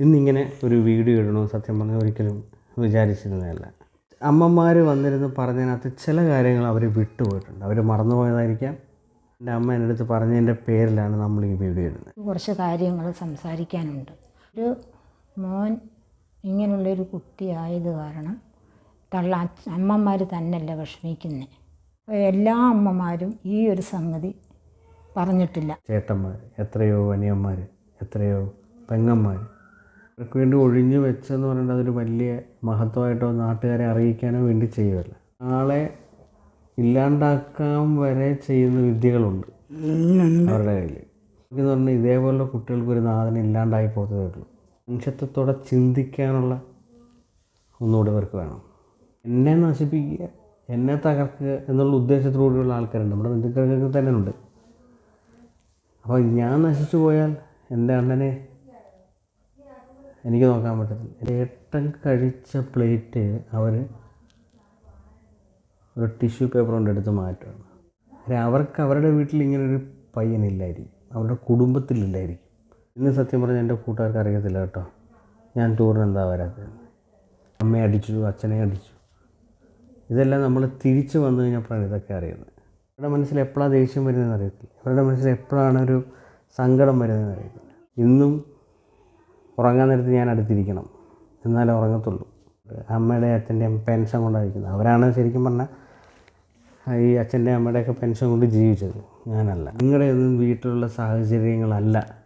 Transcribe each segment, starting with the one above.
ഇന്നിങ്ങനെ ഒരു വീഡിയോ ഇടണമെന്ന് സത്യം പറഞ്ഞാൽ ഒരിക്കലും വിചാരിച്ചിരുന്നതല്ല. അമ്മമാർ വന്നിരുന്ന് പറഞ്ഞതിനകത്ത് ചില കാര്യങ്ങൾ അവർ വിട്ടുപോയിട്ടുണ്ട്. അവർ മറന്നുപോയതായിരിക്കാം. എന്റെ അമ്മ എന്റെ അടുത്ത് പറഞ്ഞതിന്റെ പേരിലാണ് നമ്മൾ ഈ വീഡിയോ ഇടുന്നത്. കുറച്ച് കാര്യങ്ങൾ സംസാരിക്കാനുണ്ട്. ഒരു മോൻ ഇങ്ങനെയുള്ളൊരു കുട്ടിയായത് കാരണം തള്ള അമ്മമാർ തന്നെയല്ല വിഷമിക്കുന്നത് എല്ലാ അമ്മമാരും ഈ ഒരു സംഗതി പറഞ്ഞിട്ടില്ല. ചേട്ടന്മാർ എത്രയോ അനിയന്മാർ എത്രയോ പെങ്ങന്മാർ അവർക്ക് വേണ്ടി ഒഴിഞ്ഞു വെച്ചെന്ന് പറയുന്നത് അതൊരു വലിയ മഹത്വമായിട്ടോ നാട്ടുകാരെ അറിയിക്കാനോ വേണ്ടി ചെയ്യുമല്ല ആളെ ഇല്ലാണ്ടാക്കാൻ വരെ ചെയ്യുന്ന വിദ്യകളുണ്ട് അവരുടെ കയ്യിൽ എന്ന് പറഞ്ഞാൽ ഇതേപോലുള്ള കുട്ടികൾക്ക് ഒരു നാഥന ഇല്ലാണ്ടായി പോകത്തേ ഉള്ളൂ. മനുഷ്യത്വത്തോടെ ചിന്തിക്കാനുള്ള ഒന്നുകൂടി ഇവർക്ക് വേണം. എന്നെ നശിപ്പിക്കുക എന്നെ തകർക്കുക എന്നുള്ള ഉദ്ദേശത്തോടുകൂടിയുള്ള ആൾക്കാരുണ്ട്. നമ്മുടെ ബന്ധുക്കൾക്ക് തന്നെ ഉണ്ട് അപ്പോൾ ഞാൻ നശിച്ചു പോയാൽ എന്റെ അണ്ണനെ എനിക്ക് നോക്കാൻ പറ്റത്തില്ല. ഏട്ടൻ കഴിച്ച പ്ലേറ്റ് അവർ ഒരു ടിഷ്യൂ പേപ്പർ കൊണ്ട് എടുത്ത് മാറ്റുകയാണ് അവർക്ക് അവരുടെ വീട്ടിൽ ഇങ്ങനൊരു പയ്യനില്ലായിരിക്കും. അവരുടെ കുടുംബത്തിലില്ലായിരിക്കും. ഇന്ന് സത്യം പറഞ്ഞാൽ എന്റെ കൂട്ടുകാർക്ക് അറിയത്തില്ല കേട്ടോ. ഞാൻ ടൂറിന് എന്താ വരാത്തത്? അമ്മയെ അടിച്ചു അച്ഛനെ അടിച്ചു. ഇതെല്ലാം നമ്മൾ തിരിച്ചു വന്നു കഴിഞ്ഞപ്പോഴാണ് ഇതൊക്കെ അറിയുന്നത്. അവരുടെ മനസ്സിൽ എപ്പോഴാണ് ദേഷ്യം വരുന്നതെന്ന് അറിയത്തില്ല. അവരുടെ മനസ്സിൽ എപ്പോഴാണ് ഒരു സങ്കടം വരുന്നതെന്ന് അറിയത്തില്ല. ഇന്നും ഉറങ്ങാൻ നേരത്ത് ഞാൻ അടുത്തിരിക്കണം. എന്നാലേ ഉറങ്ങത്തുള്ളൂ. അമ്മയുടെ അച്ഛന്റെയും പെൻഷൻ കൊണ്ടായിരിക്കുന്നത്. അവരാണ് ശരിക്കും പറഞ്ഞാൽ ഈ അച്ഛന്റെ അമ്മയുടെയൊക്കെ പെൻഷൻ കൊണ്ട് ജീവിച്ചത്. ഞാനല്ല. നിങ്ങളുടെ ഒന്നും വീട്ടിലുള്ള സാഹചര്യങ്ങളല്ല.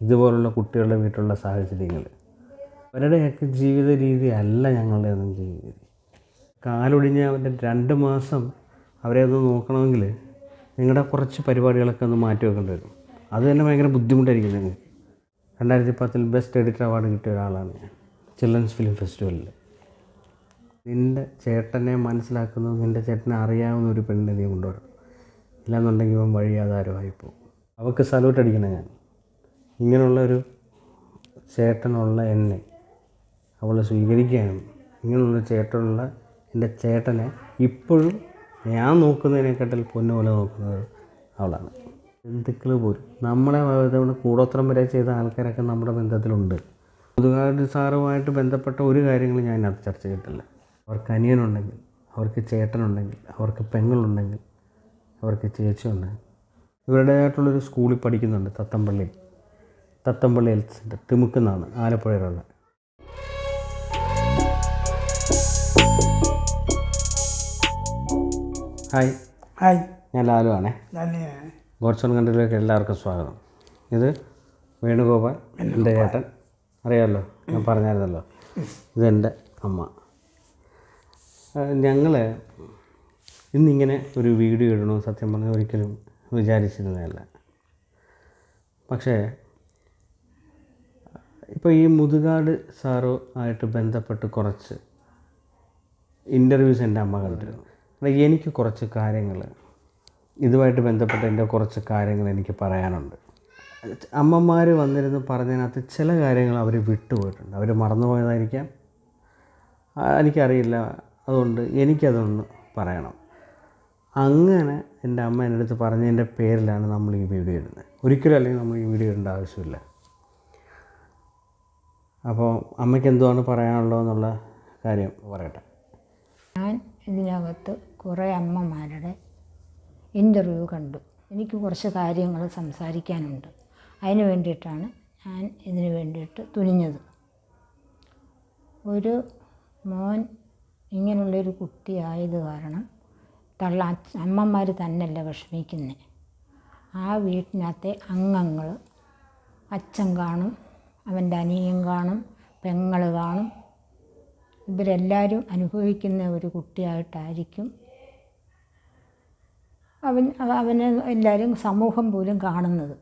ഇതുപോലുള്ള കുട്ടികളുടെ വീട്ടിലുള്ള സാഹചര്യങ്ങൾ. അവരുടെയൊക്കെ ജീവിത രീതി അല്ല ഞങ്ങളുടെ ഒന്നും ജീവിത രീതി. കാലൊടിഞ്ഞ അവന്റെ രണ്ട് മാസം അവരെ ഒന്ന് നോക്കണമെങ്കിൽ നിങ്ങളുടെ കുറച്ച് പരിപാടികളൊക്കെ ഒന്ന് മാറ്റി വെക്കേണ്ടി വരും. അത് തന്നെ ഭയങ്കര ബുദ്ധിമുട്ടായിരിക്കും നിങ്ങൾക്ക്. രണ്ടായിരത്തി പത്തിൽ ബെസ്റ്റ് എഡിറ്റർ അവാർഡ് കിട്ടിയ ഒരാളാണ്. ഞാൻ ചിൽഡ്രൻസ് ഫിലിം ഫെസ്റ്റിവലിൽ നിന്റെ ചേട്ടനെ മനസ്സിലാക്കുന്നത് നിന്റെ ചേട്ടനെ അറിയാവുന്ന ഒരു പെണ്ണിനെ നീ കൊണ്ടുവരണം. ഇല്ലാന്നുണ്ടെങ്കിൽ ഇവൻ വഴിയാതാരമായി പോകും. അവൾക്ക് സല്യൂട്ട് അടിക്കണം ഞാൻ. ഇങ്ങനെയുള്ള ഒരു ചേട്ടനുള്ള എന്നെ അവളെ സ്വീകരിക്കാനും ഇങ്ങനെയുള്ള ചേട്ടനുള്ള എന്റെ ചേട്ടനെ ഇപ്പോഴും ഞാൻ നോക്കുന്നതിനെക്കാട്ടിൽ പൊന്നുപോലെ നോക്കുന്നത് അവളാണ്. ബന്ധുക്കൾ പോലും. നമ്മളെ അതുകൊണ്ട് കൂടോത്രം വരെ ചെയ്ത ആൾക്കാരൊക്കെ നമ്മുടെ ബന്ധത്തിലുണ്ട്. മുതുകാട് സാറുമായിട്ട് ബന്ധപ്പെട്ട ഒരു കാര്യങ്ങളും ഞാൻ അത് ചർച്ച ചെയ്തിട്ടില്ല. അവർക്ക് അനിയനുണ്ടെങ്കിൽ അവർക്ക് ചേട്ടനുണ്ടെങ്കിൽ അവർക്ക് പെങ്ങളുണ്ടെങ്കിൽ അവർക്ക് ചേച്ചിയുണ്ടെങ്കിൽ. ഇവരുടേതായിട്ടുള്ളൊരു സ്കൂളിൽ പഠിക്കുന്നുണ്ട് തത്തമ്പള്ളി. തത്തമ്പള്ളി ഹെൽത്ത് സെന്റർ തിമുക്കുന്നാണ് ആലപ്പുഴയിലുള്ള. ഹായ്. ഹായ്. ഞാൻ ലാലു ആണേ ഗോഡ്സോൺ കൺട്രിയിലേക്ക് എല്ലാവർക്കും സ്വാഗതം. ഇത് വേണുഗോപാൽ എന്റെ ഏട്ടൻ അറിയാമല്ലോ ഞാൻ പറഞ്ഞായിരുന്നല്ലോ. ഇതെന്റെ അമ്മ. ഞങ്ങൾ ഇന്നിങ്ങനെ ഒരു വീഡിയോ ഇടണോ സത്യം പറഞ്ഞാൽ ഒരിക്കലും വിചാരിച്ചിരുന്നതല്ല. പക്ഷേ ഇപ്പോൾ ഈ മുതുകാട് സാറോ ആയിട്ട് ബന്ധപ്പെട്ട് കുറച്ച് ഇന്റർവ്യൂസ് എന്റെ അമ്മ കണ്ടിരുന്നു. എനിക്ക് കുറച്ച് കാര്യങ്ങൾ ഇതുമായിട്ട് ബന്ധപ്പെട്ട എന്റെ കുറച്ച് കാര്യങ്ങൾ എനിക്ക് പറയാനുണ്ട്. അമ്മമാർ വന്നിരുന്ന് പറഞ്ഞതിനകത്ത് ചില കാര്യങ്ങൾ അവർ വിട്ടുപോയിട്ടുണ്ട്. അവർ മറന്നുപോയതായിരിക്കാം. പോയതായിരിക്കാം എനിക്കറിയില്ല. അതുകൊണ്ട് എനിക്കതൊന്ന് പറയണം. അങ്ങനെ എന്റെ അമ്മ എന്റെ അടുത്ത് പറഞ്ഞതിന്റെ പേരിലാണ് നമ്മൾ ഈ വീഡിയോ ഇടുന്നത്. ഒരിക്കലും അല്ലെങ്കിൽ നമ്മൾ ഈ വീഡിയോ ഇടേണ്ട ആവശ്യമില്ല. അപ്പോൾ അമ്മയ്ക്ക് എന്തുവാണ് പറയാനുള്ളതെന്നുള്ള കാര്യം പറയട്ടെ. ഞാൻ ഇതിനകത്ത് കുറേ അമ്മമാരുടെ ഇന്റർവ്യൂ കണ്ടു. എനിക്ക് കുറച്ച് കാര്യങ്ങൾ സംസാരിക്കാനുണ്ട്. അതിന് വേണ്ടിയിട്ടാണ് ഞാൻ ഇതിന് വേണ്ടിയിട്ട് തുനിഞ്ഞത്. ഒരു മോൻ ഇങ്ങനെയുള്ളൊരു കുട്ടിയായത് കാരണം തള്ള അമ്മമാർ തന്നെയല്ല വിഷമിക്കുന്നത് ആ വീട്ടിനകത്തെ അംഗങ്ങൾ അച്ഛൻ കാണും അവന്റെ അനിയൻ കാണും പെങ്ങൾ കാണും. ഇവരെല്ലാവരും അനുഭവിക്കുന്ന ഒരു കുട്ടിയായിട്ടായിരിക്കും അവൻ അവ- അവനെ എല്ലാവരും സമൂഹം പോലും കാണുന്നത്.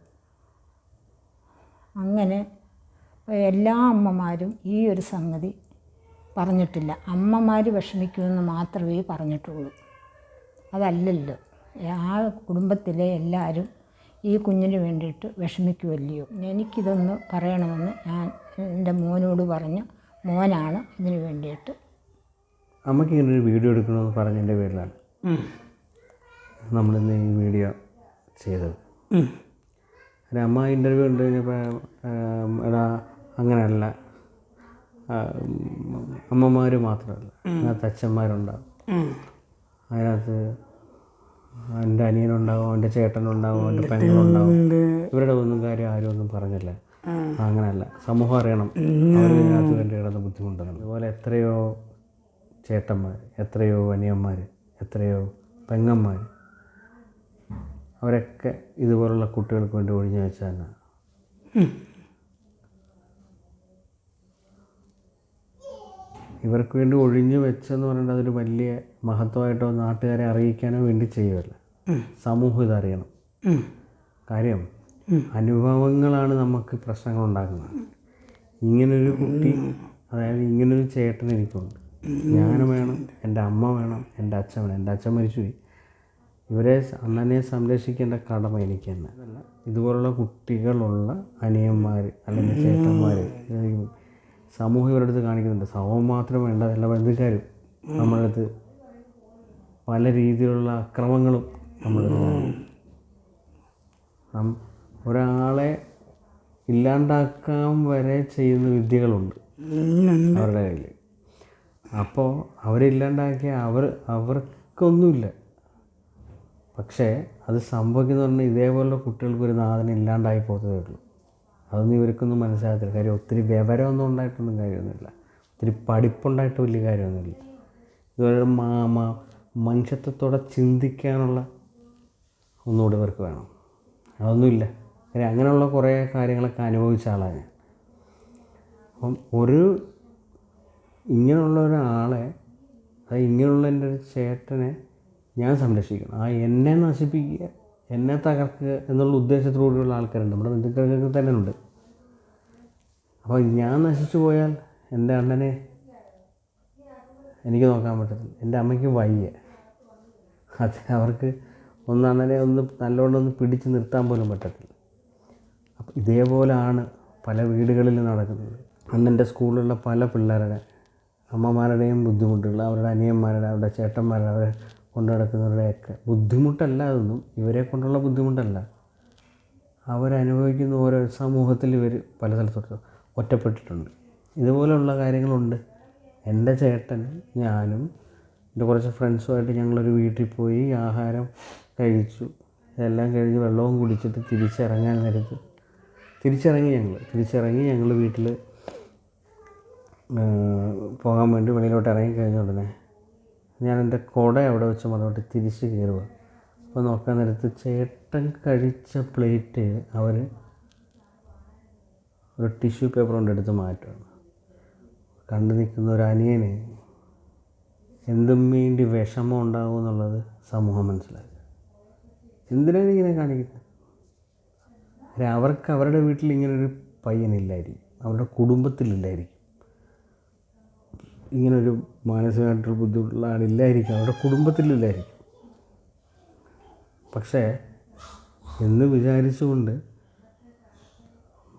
അങ്ങനെ എല്ലാ അമ്മമാരും ഈ ഒരു സംഗതി പറഞ്ഞിട്ടില്ല. അമ്മമാർ വിഷമിക്കുമെന്ന് മാത്രമേ പറഞ്ഞിട്ടുള്ളൂ. അതല്ലല്ലോ. ആ കുടുംബത്തിലെ എല്ലാവരും ഈ കുഞ്ഞിന് വേണ്ടിയിട്ട് വിഷമിക്കുമല്ലയോ എനിക്കിതൊന്ന് പറയണമെന്ന് ഞാൻ എന്റെ മോനോട് പറഞ്ഞു. മോനാണ് ഇതിന് വേണ്ടിയിട്ട്. അമ്മയ്ക്ക് ഇങ്ങനെ ഒരു വീഡിയോ എടുക്കണമെന്ന് പറഞ്ഞതിന്റെ പേരിലാണ്. നമ്മളിന്ന് ഈ വീഡിയോ ചെയ്തത്. അല്ല അമ്മ ഇന്റർവ്യൂ ഉണ്ട് കഴിഞ്ഞപ്പോൾ എടാ അങ്ങനെയല്ല അമ്മമാർ മാത്രമല്ല അതിനകത്ത് അച്ഛന്മാരുണ്ടാവും. അതിനകത്ത് എന്റെ അനിയനുണ്ടാവും എന്റെ ചേട്ടനുണ്ടാവും എന്റെ പെങ്ങളുണ്ടാവും. ഇവരുടെ ഒന്നും കാര്യം ആരും ഒന്നും പറഞ്ഞില്ല. അങ്ങനെയല്ല സമൂഹം അറിയണം. അവർ ഇതിനകത്ത് വേണ്ടി കിടന്ന് ബുദ്ധിമുട്ടുന്നുണ്ട് അതുപോലെ എത്രയോ ചേട്ടന്മാർ എത്രയോ അനിയന്മാർ എത്രയോ പെങ്ങന്മാർ അവരൊക്കെ ഇതുപോലുള്ള കുട്ടികൾക്ക് വേണ്ടി ഒഴിഞ്ഞു വെച്ചാൽ ഇവർക്ക് വേണ്ടി ഒഴിഞ്ഞു വെച്ചെന്ന് പറയുന്നത് അതൊരു വലിയ മഹത്വമായിട്ടോ നാട്ടുകാരെ അറിയിക്കാനോ വേണ്ടി ചെയ്യുമല്ല സമൂഹം ഇതറിയണം. കാര്യം അനുഭവങ്ങളാണ് നമുക്ക് പ്രശ്നങ്ങൾ ഉണ്ടാക്കുന്നത്. ഇങ്ങനൊരു കുട്ടി അതായത് ഇങ്ങനൊരു ചേട്ടൻ എനിക്കുണ്ട്. ഞാൻ വേണം എന്റെ അമ്മ വേണം എന്റെ അച്ഛൻ വേണം. എന്റെ അച്ഛൻ മരിച്ചുപോയി. ഇവരെ അണ്ണനെ സംരക്ഷിക്കേണ്ട കടമ എനിക്ക് തന്നെ ഇതുപോലുള്ള കുട്ടികളുള്ള അനിയന്മാർ അല്ലെങ്കിൽ ചേട്ടന്മാർ സമൂഹം ഇവരുടെ അടുത്ത് കാണിക്കുന്നുണ്ട്. സമൂഹം മാത്രം വേണ്ട എല്ലാ ബന്ധുക്കാരും നമ്മുടെ അടുത്ത് പല രീതിയിലുള്ള അക്രമങ്ങളും നമ്മൾ ഒരാളെ ഇല്ലാണ്ടാക്കാൻ വരെ ചെയ്യുന്ന വിദ്യകളുണ്ട് അവരുടെ കയ്യിൽ അപ്പോൾ അവരില്ലാണ്ടാക്കിയ അവർ അവർക്കൊന്നുമില്ല. പക്ഷേ അത് സംഭവിക്കുന്ന പറഞ്ഞാൽ ഇതേപോലുള്ള കുട്ടികൾക്ക് ഒരു നാഥനെ ഇല്ലാണ്ടായി പോകത്തേ ഉള്ളൂ. അതൊന്നും ഇവർക്കൊന്നും മനസ്സിലാകത്തില്ല. കാര്യം ഒത്തിരി വിവരമൊന്നും ഉണ്ടായിട്ടൊന്നും കാര്യമൊന്നുമില്ല. ഒത്തിരി പഠിപ്പുണ്ടായിട്ട് വലിയ കാര്യമൊന്നുമില്ല. ഇതുപോലെ മാ മനുഷ്യത്വത്തോടെ ചിന്തിക്കാനുള്ള ഒന്നുകൂടി ഇവർക്ക് വേണം. അതൊന്നുമില്ല. കാര്യം അങ്ങനെയുള്ള കുറേ കാര്യങ്ങളൊക്കെ അനുഭവിച്ച ആളാണ് ഞാൻ. അപ്പം ഒരു ഇങ്ങനെയുള്ള ഒരാളെ അതായത് ഇങ്ങനെയുള്ള എന്റെ ഒരു ചേട്ടനെ ഞാൻ സംരക്ഷിക്കണം. ആ എന്നെ നശിപ്പിക്കുക എന്നെ തകർക്കുക എന്നുള്ള ഉദ്ദേശത്തോടുള്ള ആൾക്കാരുണ്ട്. നമ്മുടെ ബന്ധുക്കൾക്ക് തന്നെ ഉണ്ട് അപ്പോൾ ഞാൻ നശിച്ചു പോയാൽ എന്റെ അണ്ണനെ എനിക്ക് നോക്കാൻ പറ്റത്തില്ല. എന്റെ അമ്മയ്ക്ക് വയ്യ. അത് അവർക്ക് ഒന്ന് അണ്ണനെ ഒന്ന് നല്ലോണം ഒന്ന് പിടിച്ച് നിർത്താൻ പോലും പറ്റത്തില്ല. അപ്പം ഇതേപോലെയാണ് പല വീടുകളിൽ നടക്കുന്നത്. അന്നെന്റെ സ്കൂളിലുള്ള പല പിള്ളേരുടെ അമ്മമാരുടെയും ബുദ്ധിമുട്ടുകൾ അവരുടെ അനിയന്മാരുടെ അവരുടെ ചേട്ടന്മാരുടെ അവരെ കൊണ്ടു നടക്കുന്നവരുടെയൊക്കെ ബുദ്ധിമുട്ടല്ല അതൊന്നും. ഇവരെ കൊണ്ടുള്ള ബുദ്ധിമുട്ടല്ല. അവരനുഭവിക്കുന്ന ഓരോ സമൂഹത്തിൽ ഇവർ പല സ്ഥലത്തോട്ട് ഒറ്റപ്പെട്ടിട്ടുണ്ട്. ഇതുപോലെയുള്ള കാര്യങ്ങളുണ്ട്. എന്റെ ചേട്ടനും ഞാനും എന്റെ കുറച്ച് ഫ്രണ്ട്സുമായിട്ട് ഞങ്ങളൊരു വീട്ടിൽ പോയി ആഹാരം കഴിച്ചു. എല്ലാം കഴിഞ്ഞ് വെള്ളവും കുടിച്ചിട്ട് തിരിച്ചിറങ്ങാൻ നേരത്ത് തിരിച്ചിറങ്ങി ഞങ്ങൾ തിരിച്ചിറങ്ങി ഞങ്ങൾ വീട്ടിൽ പോകാൻ വേണ്ടി വെളിയിലോട്ട് ഇറങ്ങി കഴിഞ്ഞ ഉടനെ ഞാൻ എന്റെ കുട അവിടെ വെച്ച് മറന്നിട്ട് തിരിച്ച് കയറുക അപ്പോൾ നോക്കാൻ നേരത്ത് ചേട്ടൻ കഴിച്ച പ്ലേറ്റ് അവർ ഒരു ടിഷ്യൂ പേപ്പർ കൊണ്ട് എടുത്ത് മാറ്റുകയാണ് കണ്ടു നിൽക്കുന്ന ഒരു അനിയന് എന്തും വേണ്ടി വിഷമം ഉണ്ടാകും എന്നുള്ളത് സമൂഹം മനസ്സിലാക്കുക. എന്തിനാണ് ഇങ്ങനെ കാണിക്കുന്നത്? അവർക്ക് അവരുടെ വീട്ടിൽ ഇങ്ങനൊരു പയ്യനില്ലായിരിക്കും അവരുടെ കുടുംബത്തിലില്ലായിരിക്കും ഇങ്ങനൊരു മാനസികമായിട്ടൊരു ബുദ്ധിമുട്ടുള്ള ആളില്ലായിരിക്കും. അവരുടെ കുടുംബത്തിലില്ലായിരിക്കും. പക്ഷേ എന്ന് വിചാരിച്ചുകൊണ്ട്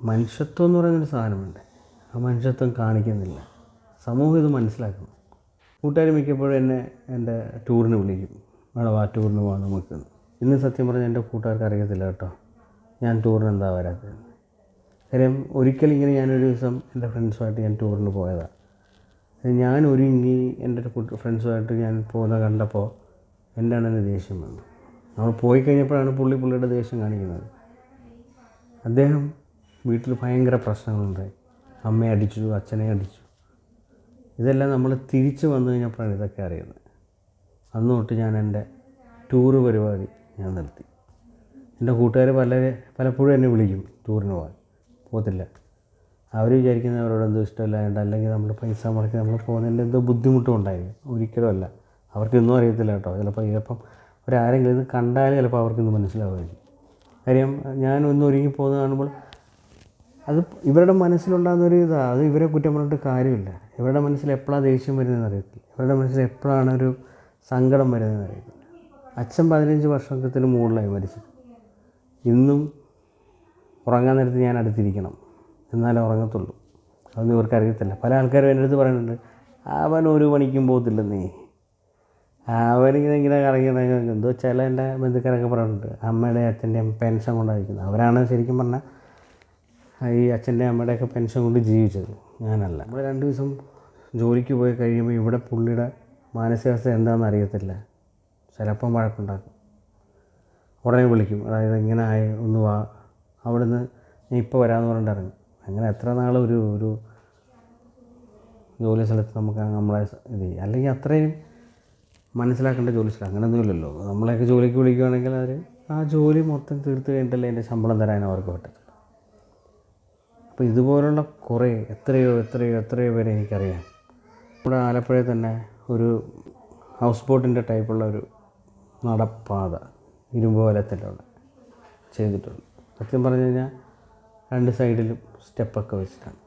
മനുഷ്യത്വം എന്ന് പറയുന്നൊരു സാധനമുണ്ട്. ആ മനുഷ്യത്വം കാണിക്കുന്നില്ല. സമൂഹം ഇത് മനസ്സിലാക്കുന്നു. കൂട്ടുകാർ മിക്കപ്പോഴും എന്നെ എന്റെ ടൂറിന് വിളിക്കും. വേണം ആ ടൂറിന് പോകാൻ നമുക്ക് ഇന്ന് സത്യം പറഞ്ഞാൽ എന്റെ കൂട്ടുകാർക്ക് അറിയത്തില്ല കേട്ടോ. ഞാൻ ടൂറിന് എന്താ വരാത്തത് കാര്യം ഒരിക്കൽ ഇങ്ങനെ ഞാനൊരു ദിവസം എന്റെ ഫ്രണ്ട്സുമായിട്ട് ഞാൻ ടൂറിന് പോയതാണ് ഞാൻ ഒരുങ്ങി എന്റെ ഫ്രണ്ട്സുമായിട്ട് ഞാൻ പോകുന്ന കണ്ടപ്പോൾ എന്റെ അണ്ണന് ദേഷ്യം വന്നു നമ്മൾ പോയി കഴിഞ്ഞപ്പോഴാണ് പുള്ളി പുള്ളിയുടെ ദേഷ്യം കാണിക്കുന്നത്. അദ്ദേഹം വീട്ടിൽ ഭയങ്കര പ്രശ്നങ്ങളുണ്ടായി അമ്മയെ അടിച്ചു അച്ഛനെ അടിച്ചു. ഇതെല്ലാം നമ്മൾ തിരിച്ച് വന്നു കഴിഞ്ഞപ്പോഴാണ് ഇതൊക്കെ അറിയുന്നത്. അന്ന് തൊട്ട് ഞാൻ എന്റെ ടൂറ് പരിപാടി ഞാൻ നിർത്തി. എന്റെ കൂട്ടുകാർ പല പലപ്പോഴും എന്നെ വിളിക്കും ടൂറിന് പോകാൻ. പോകത്തില്ല. അവർ വിചാരിക്കുന്ന അവരോട് എന്തോ ഇഷ്ടമില്ലാണ്ട് അല്ലെങ്കിൽ നമ്മൾ പൈസ മുടക്കി നമ്മൾ പോകുന്നതിന്റെ എന്തോ ബുദ്ധിമുട്ടും ഉണ്ടായിരിക്കും. ഒരിക്കലും അല്ല. അവർക്കൊന്നും അറിയത്തില്ല കേട്ടോ. ചിലപ്പോൾ ചിലപ്പം ഒരാരെങ്കിലും ഇത് കണ്ടാൽ ചിലപ്പോൾ അവർക്കൊന്നും മനസ്സിലാവുമായിരിക്കും. കാര്യം ഞാൻ ഒന്ന് ഒരുങ്ങി പോകുന്നത് കാണുമ്പോൾ അത് ഇവരുടെ മനസ്സിലുണ്ടാകുന്ന ഒരു ഇതാണ് അത് ഇവരെ കുറ്റം പറഞ്ഞിട്ട് കാര്യമില്ല. ഇവരുടെ മനസ്സിൽ എപ്പോഴാണ് ദേഷ്യം വരുന്നതെന്ന് അറിയത്തില്ല. ഇവരുടെ മനസ്സിൽ എപ്പോഴാണ് ഒരു സങ്കടം വരുന്നതെന്ന് അറിയത്തില്ല. അച്ഛൻ പതിനഞ്ച് വർഷത്തിന് മുകളിലായി മരിച്ചു. ഇന്നും ഉറങ്ങാൻ നേരത്ത് ഞാൻ അടുത്തിരിക്കണം. എന്നാലേ ഉറങ്ങത്തുള്ളൂ. അതൊന്നും ഇവർക്ക് അറിയത്തില്ല. പല ആൾക്കാരും എന്റെ അടുത്ത് പറയുന്നുണ്ട് അവൻ ഒരു പണിക്കും നീ. അവനിങ്ങനെ ഇങ്ങനെ കറങ്ങി എന്തോ ചില എന്റെ ബന്ധുക്കാരൊക്കെ പറയുന്നുണ്ട് അമ്മയുടെ അച്ഛന്റെയും പെൻഷൻ കൊണ്ടായിരിക്കുന്നത് അവരാണ് ശരിക്കും പറഞ്ഞാൽ ഈ അച്ഛന്റെ അമ്മയുടെയൊക്കെ പെൻഷൻ കൊണ്ട് ജീവിച്ചത്. ഞാനല്ല. നമ്മൾ രണ്ട് ദിവസം ജോലിക്ക് പോയി കഴിയുമ്പോൾ ഇവിടെ പുള്ളിയുടെ മാനസികാവസ്ഥ എന്താണെന്ന് അറിയത്തില്ല. ചിലപ്പം വഴക്കുണ്ടാക്കും. ഉടനെ വിളിക്കും അതായത് ഇങ്ങനെ ആയി ഒന്ന് വാ. അവിടുന്ന് ഇപ്പോൾ വരാമെന്ന് പറഞ്ഞിട്ട് ഇറങ്ങും. അങ്ങനെ എത്ര നാൾ ഒരു ഒരു ജോലി സ്ഥലത്ത് നമുക്ക് നമ്മളെ ഇത് അല്ലെങ്കിൽ അത്രയും മനസ്സിലാക്കേണ്ട ജോലി സ്ഥലം അങ്ങനെയൊന്നുമില്ലല്ലോ. നമ്മളെയൊക്കെ ജോലിക്ക് വിളിക്കുകയാണെങ്കിൽ അവർ ആ ജോലി മൊത്തം തീർത്ത് കഴിഞ്ഞിട്ടല്ലേ എന്റെ ശമ്പളം തരാൻ അവർക്ക് പറ്റത്തില്ല അപ്പോൾ ഇതുപോലുള്ള കുറേ എത്രയോ എത്രയോ എത്രയോ പേരെ എനിക്കറിയാം. ഇവിടെ ആലപ്പുഴയിൽ തന്നെ ഒരു ഹൗസ് ബോട്ടിന്റെ ടൈപ്പുള്ള ഒരു നടപ്പാത ഇരുമ്പ് വലത്തിലൂടെ ചെയ്തിട്ടുണ്ട്. സത്യം പറഞ്ഞു കഴിഞ്ഞാൽ രണ്ട് സൈഡിലും സ്റ്റെപ്പൊക്കെ വെച്ചിട്ടാണ്.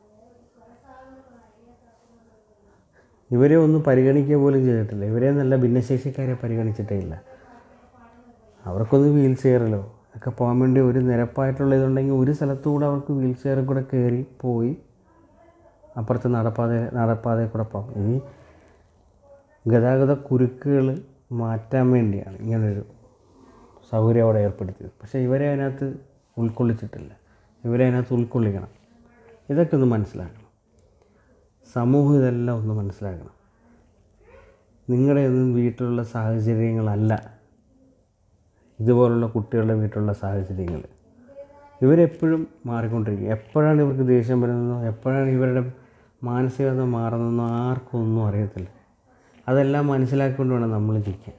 ഇവരെ ഒന്നും പരിഗണിക്കുക പോലും ചെയ്തിട്ടില്ല. ഇവരെ നല്ല ഭിന്നശേഷിക്കാരെ പരിഗണിച്ചിട്ടേ ഇല്ല. അവർക്കൊന്ന് വീൽ ചെയറിലോ ഒക്കെ പോകാൻ വേണ്ടി ഒരു നിരപ്പായിട്ടുള്ള ഇതുണ്ടെങ്കിൽ ഒരു സ്ഥലത്തുകൂടെ അവർക്ക് വീൽ ചെയറിൽ കൂടെ കയറി പോയി അപ്പുറത്ത് നടപ്പാത നടപ്പാതയിൽ കൂടെ പോകാം. ഈ ഗതാഗത കുരുക്കുകൾ മാറ്റാൻ വേണ്ടിയാണ് ഇങ്ങനൊരു സൗകര്യം അവിടെ ഏർപ്പെടുത്തിയത്. പക്ഷേ ഇവരെ അതിനകത്ത് ഉൾക്കൊള്ളിച്ചിട്ടില്ല. ഇവരെ അതിനകത്ത് ഉൾക്കൊള്ളിക്കണം. ഇതൊക്കെ ഒന്ന് മനസ്സിലാക്കണം. സമൂഹം ഇതെല്ലാം ഒന്ന് മനസ്സിലാക്കണം. നിങ്ങളുടെ ഒന്നും വീട്ടിലുള്ള സാഹചര്യങ്ങളല്ല. ഇതുപോലുള്ള കുട്ടികളുടെ വീട്ടിലുള്ള സാഹചര്യങ്ങൾ. ഇവരെപ്പോഴും മാറിക്കൊണ്ടിരിക്കും. എപ്പോഴാണ് ഇവർക്ക് ദേഷ്യം വരുന്നതെന്നോ എപ്പോഴാണ് ഇവരുടെ മാനസികത മാറുന്നതെന്നോ ആർക്കും ഒന്നും അറിയത്തില്ല. അതെല്ലാം മനസ്സിലാക്കിക്കൊണ്ട് വേണം നമ്മൾ ജീവിക്കാൻ.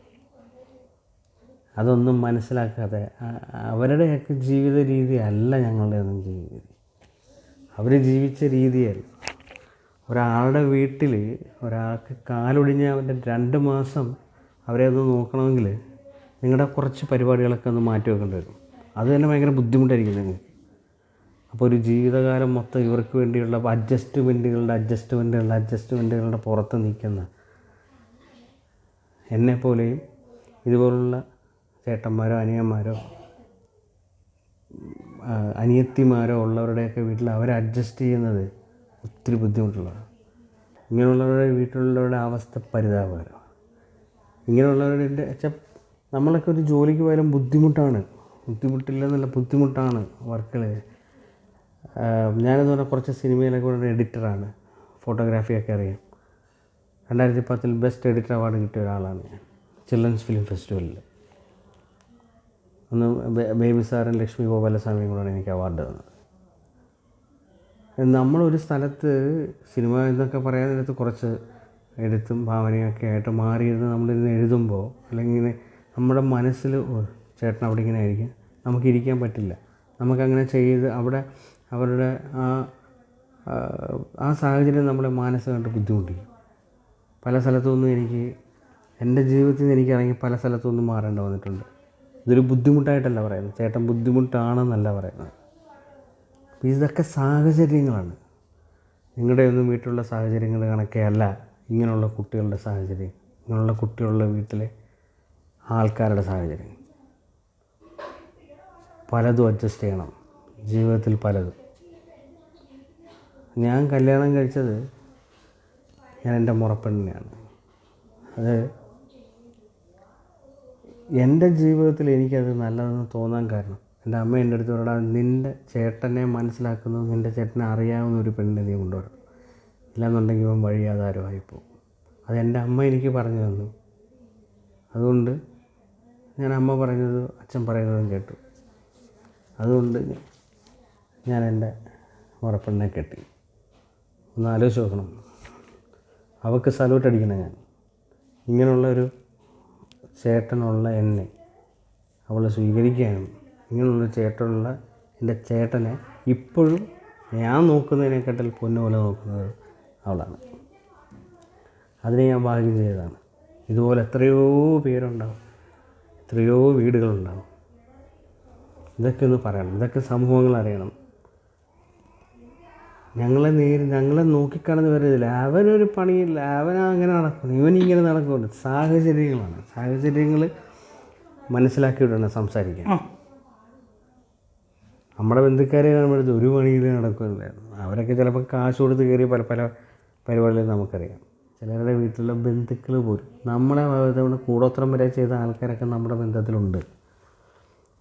അതൊന്നും മനസ്സിലാക്കാതെ അവരുടെയൊക്കെ ജീവിത രീതി അല്ല ഞങ്ങളുടെ ഒന്നും ജീവിത രീതി. അവർ ജീവിച്ച രീതിയല്ല ഒരാളുടെ വീട്ടിൽ ഒരാൾക്ക് കാലൊടിഞ്ഞ അവന്റെ രണ്ട് മാസം അവരെ ഒന്ന് നോക്കണമെങ്കിൽ നിങ്ങളുടെ കുറച്ച് പരിപാടികളൊക്കെ ഒന്ന് മാറ്റി വെക്കേണ്ടി വരും. അത് തന്നെ ഭയങ്കര ബുദ്ധിമുട്ടായിരിക്കും നിങ്ങൾക്ക്. അപ്പോൾ ഒരു ജീവിതകാലം മൊത്തം ഇവർക്ക് വേണ്ടിയുള്ള അഡ്ജസ്റ്റ്മെന്റുകളുടെ അഡ്ജസ്റ്റ്മെന്റുകളുടെ അഡ്ജസ്റ്റ്മെന്റുകളുടെ പുറത്ത് നിൽക്കുന്ന എന്നെപ്പോലെയും ഇതുപോലുള്ള ചേട്ടന്മാരോ അനിയന്മാരോ അനിയത്തിമാരോ ഉള്ളവരുടെയൊക്കെ വീട്ടിൽ അവർ അഡ്ജസ്റ്റ് ചെയ്യുന്നത് ഒത്തിരി ബുദ്ധിമുട്ടുള്ളതാണ്. ഇങ്ങനെയുള്ളവരുടെ വീട്ടിലുള്ളവരുടെ അവസ്ഥ പരിതാപകരമാണ്. ഇങ്ങനെയുള്ളവരുടെ വെച്ചാൽ നമ്മളൊക്കെ ഒരു ജോലിക്ക് പോയാലും ബുദ്ധിമുട്ടാണ്. ബുദ്ധിമുട്ടില്ലെന്നല്ല ബുദ്ധിമുട്ടാണ് വർക്കുകൾ ഞാനെന്ന് പറഞ്ഞാൽ കുറച്ച് സിനിമയിലൊക്കെ ഒരു എഡിറ്ററാണ് ഫോട്ടോഗ്രാഫിയൊക്കെ അറിയാം. രണ്ടായിരത്തി പത്തിൽ ബെസ്റ്റ് എഡിറ്റർ അവാർഡ് കിട്ടിയ ഒരാളാണ് ഞാൻ. ചിൽഡ്രൻസ് ഫിലിം ഫെസ്റ്റിവലിൽ അന്ന് ബേബി സാറും ലക്ഷ്മി ഗോപാലസ്വാമിയും കൂടെയാണ് എനിക്ക് അവാർഡ് തന്നത്. നമ്മളൊരു സ്ഥലത്ത് സിനിമ എന്നൊക്കെ പറയാൻ നേരത്ത് കുറച്ച് എഴുത്തും ഭാവനയൊക്കെ ആയിട്ട് മാറിയിരുന്ന് നമ്മളിരുന്ന് എഴുതുമ്പോൾ അല്ലെങ്കിൽ ഇങ്ങനെ നമ്മുടെ മനസ്സിൽ "ഓ, ചേട്ടൻ അവിടെ ഇങ്ങനെ ആയിരിക്കും നമുക്കിരിക്കാൻ പറ്റില്ല. നമുക്കങ്ങനെ ചെയ്ത് അവിടെ അവരുടെ ആ, ആ സാഹചര്യം നമ്മളെ മാനസികമായിട്ട് ബുദ്ധിമുട്ടിക്കും. പല സ്ഥലത്തുനിന്നും എനിക്ക് എന്റെ ജീവിതത്തിൽ നിന്ന് എനിക്കിറങ്ങി പല സ്ഥലത്തുനിന്നും മാറേണ്ടി വന്നിട്ടുണ്ട്. ഇതൊരു ബുദ്ധിമുട്ടായിട്ടല്ല പറയുന്നത്. ചേട്ടൻ ബുദ്ധിമുട്ടാണെന്നല്ല പറയുന്നത്. ഇതൊക്കെ സാഹചര്യങ്ങളാണ്. നിങ്ങളുടെ ഒന്നും വീട്ടിലുള്ള സാഹചര്യങ്ങൾ കണക്കേ അല്ല. ഇങ്ങനെയുള്ള കുട്ടികളുടെ സാഹചര്യം ഇങ്ങനെയുള്ള കുട്ടികളുടെ വീട്ടിലെ ആൾക്കാരുടെ സാഹചര്യം. പലതും അഡ്ജസ്റ്റ് ചെയ്യണം. ജീവിതത്തിൽ പലതും. ഞാൻ കല്യാണം കഴിച്ചത് ഞാൻ എന്റെ മുറപ്പെണ്ണിനെയാണ്. അത് എന്റെ ജീവിതത്തിൽ എനിക്കത് നല്ലതെന്ന് തോന്നാൻ കാരണം എന്റെ അമ്മ എന്റെ അടുത്ത് പറയടാ നിന്റെ ചേട്ടനെ മനസ്സിലാക്കുന്നത് നിന്റെ ചേട്ടനെ അറിയാവുന്ന ഒരു പെണ്ണിനെ നീ കൊണ്ടുവരണം. ഇല്ലാന്നുണ്ടെങ്കിൽ ഇവൻ വഴിയാതാരോ ആയിപ്പോവും അത് എന്റെ അമ്മ എനിക്ക് പറഞ്ഞു തന്നു. അതുകൊണ്ട് ഞാൻ അമ്മ പറഞ്ഞത് അച്ഛൻ പറയുന്നതും കേട്ടു. അതുകൊണ്ട് ഞാൻ എന്റെ മുറപ്പെണ്ണെ കെട്ടി. ഒന്ന് ആലോചിച്ച് നോക്കണം. അവൾക്ക് സല്യൂട്ട് അടിക്കണം ഞാൻ. ഇങ്ങനെയുള്ളൊരു ചേട്ടനുള്ള എന്നെ അവളെ സ്വീകരിക്കാനും ഇങ്ങനെയുള്ള ചേട്ടനുള്ള എന്റെ ചേട്ടനെ ഇപ്പോഴും ഞാൻ നോക്കുന്നതിനെക്കാട്ടിൽ പൊന്നുപോലെ നോക്കുന്നത് അവളാണ്. അതിനെ ഞാൻ ഭാഗ്യം ചെയ്തതാണ്. ഇതുപോലെ എത്രയോ പേരുണ്ടാവും. എത്രയോ വീടുകളുണ്ടാവും. ഇതൊക്കെ ഒന്ന് പറയണം. ഇതൊക്കെ സമൂഹങ്ങൾ അറിയണം. ഞങ്ങളെ നേരി ഞങ്ങളെ നോക്കിക്കാണെന്ന് പറയുന്നില്ല അവനൊരു പണിയില്ല. അവൻ അങ്ങനെ നടക്കുന്നു. ഇവൻ ഇങ്ങനെ നടക്കുന്നുണ്ട്. സാഹചര്യങ്ങളാണ്. സാഹചര്യങ്ങൾ മനസ്സിലാക്കിയിട്ടാണ് സംസാരിക്കാൻ. നമ്മുടെ ബന്ധുക്കാരെ നമ്മളത് ഒരു പണിയിൽ നടക്കുന്നില്ലായിരുന്നു അവരൊക്കെ ചിലപ്പോൾ കാശ് കൊടുത്ത് കയറി പല പല പരിപാടികളും നമുക്കറിയാം. ചിലരുടെ വീട്ടിലുള്ള ബന്ധുക്കൾ പോലും. നമ്മളെ നമ്മുടെ കൂടോത്രം വരെ ചെയ്ത ആൾക്കാരൊക്കെ നമ്മുടെ ബന്ധത്തിലുണ്ട്.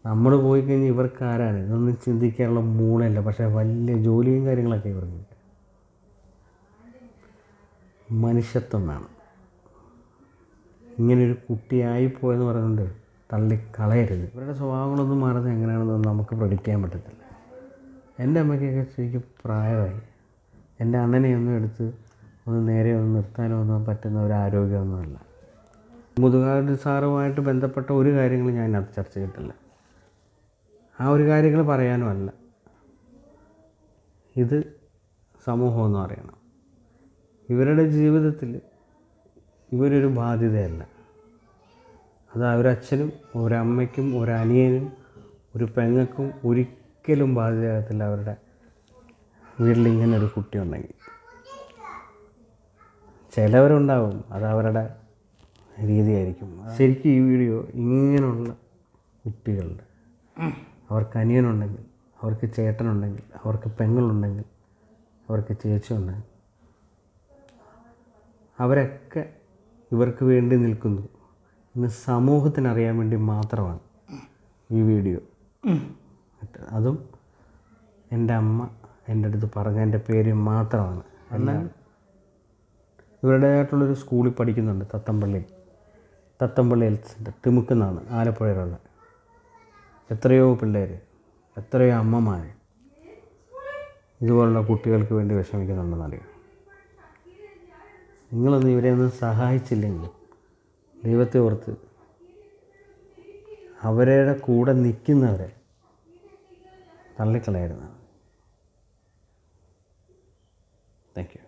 നമ്മൾ പോയി കഴിഞ്ഞാൽ ഇവർക്ക് ആരാണ് ഇതൊന്നും ചിന്തിക്കാനുള്ള മൂളല്ല. പക്ഷേ വലിയ ജോലിയും കാര്യങ്ങളൊക്കെ ഇവർക്ക് മനുഷ്യത്വം വേണം. ഇങ്ങനൊരു കുട്ടിയായിപ്പോയെന്ന് പറയുന്നത് തള്ളിക്കളയരുത്. ഇവരുടെ സ്വഭാവങ്ങളൊന്നും മാറുന്നത് എങ്ങനെയാണെന്ന് നമുക്ക് പ്രടിക്കാൻ പറ്റത്തില്ല. എന്റെ അമ്മയ്ക്കൊക്കെ ശരിക്കും പ്രായമായി. എന്റെ അണ്ണനെയൊന്നും എടുത്ത് ഒന്ന് നേരെ ഒന്ന് നിർത്താനോ ഒന്നും പറ്റുന്ന ഒരു ആരോഗ്യമൊന്നുമല്ല. മുതുകാട് സാറുമായിട്ട് ബന്ധപ്പെട്ട ഒരു കാര്യങ്ങളും ഞാൻ അതിനകത്ത് ചർച്ച ചെയ്തിട്ടില്ല. ആ ഒരു കാര്യങ്ങൾ പറയാനുമല്ല ഇത് സമൂഹം എന്ന് പറയണം. ഇവരുടെ ജീവിതത്തിൽ ഇവരൊരു ബാധ്യതയല്ല. അത് ഒരച്ഛനും ഒരമ്മയ്ക്കും ഒരനിയനും ഒരു പെങ്ങൾക്കും ഒരിക്കലും ബാധ്യതയാകത്തില്ല അവരുടെ വീട്ടിൽ ഇങ്ങനെ ഒരു കുട്ടി ഉണ്ടെങ്കിൽ. ചിലവരുണ്ടാവും അത് അവരുടെ രീതിയായിരിക്കും. ശരിക്കും ഈ വീഡിയോ ഇങ്ങനെയുള്ള കുട്ടികളുടെ അവർക്ക് അനിയനുണ്ടെങ്കിൽ അവർക്ക് ചേട്ടനുണ്ടെങ്കിൽ അവർക്ക് പെങ്ങളുണ്ടെങ്കിൽ അവർക്ക് ചേച്ചിയുണ്ടെങ്കിൽ അവരൊക്കെ ഇവർക്ക് വേണ്ടി നിൽക്കുന്നു. ഇന്ന് സമൂഹത്തിന് അറിയാൻ വേണ്ടി മാത്രമാണ് ഈ വീഡിയോ. അതും എന്റെ അമ്മ എന്റെ അടുത്ത് പറഞ്ഞ എന്റെ പേര് മാത്രമാണ്. എന്നാൽ? ഇവരുടേതായിട്ടുള്ളൊരു സ്കൂളിൽ പഠിക്കുന്നുണ്ട് തത്തമ്പള്ളി. തത്തമ്പള്ളി ഹെൽത്ത് സെന്റർ തിമുക്കുന്നാണ് ആലപ്പുഴയിലുള്ള. എത്രയോ പിള്ളേർ എത്രയോ അമ്മമാർ ഇതുപോലുള്ള കുട്ടികൾക്ക് വേണ്ടി വിഷമിക്കുന്നുണ്ടെന്നറിയാം നിങ്ങളൊന്നും ഇവരെ ഒന്നും സഹായിച്ചില്ലെങ്കിൽ ദൈവത്തെ ഓർത്ത് അവരുടെ കൂടെ നിൽക്കുന്നവരെ തള്ളിക്കളയായിരുന്നു താങ്ക് യു